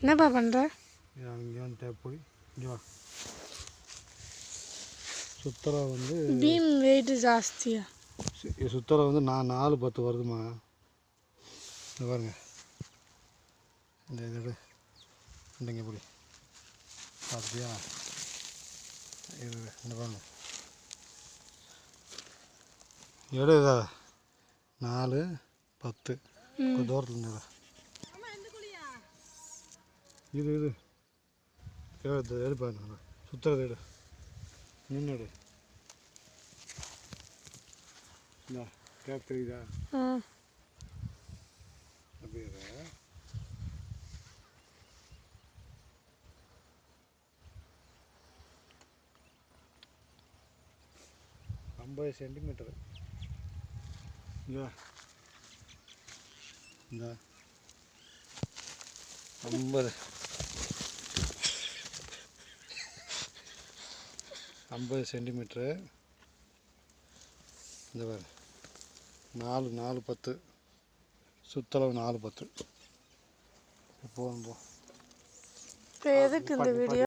என்னப்பா பண்ணுற அங்கே வந்து போய் இங்கே வா. சுத்தரா வந்து பீம் வெயிட் ஜாஸ்தியா? சுத்தரா வந்து நான் நாலு பத்து வருதுமா இந்த பாருங்க. இந்த இது. எடு இந்தங்க இப்படி பார்த்தியா இது இந்த பாருங்க. எடு நாலு பத்து. கொஞ்சம் தூரத்தில் இருந்ததா இது இது எடு எடு பாருங்க சுத்துறது எடு நின்று எடு இந்தா கேப் தெரியுதா? அப்படியே. ஐம்பது சென்டிமீட்டர். இங்கே இந்த. ஐம்பது. ஐம்பது சென்டிமீட்ரு. இந்த பாரு. நாலு நாலு பத்து. சுத்தளவு நாலு பத்து. போதும் போ. எதுக்கு இந்த வீடியோ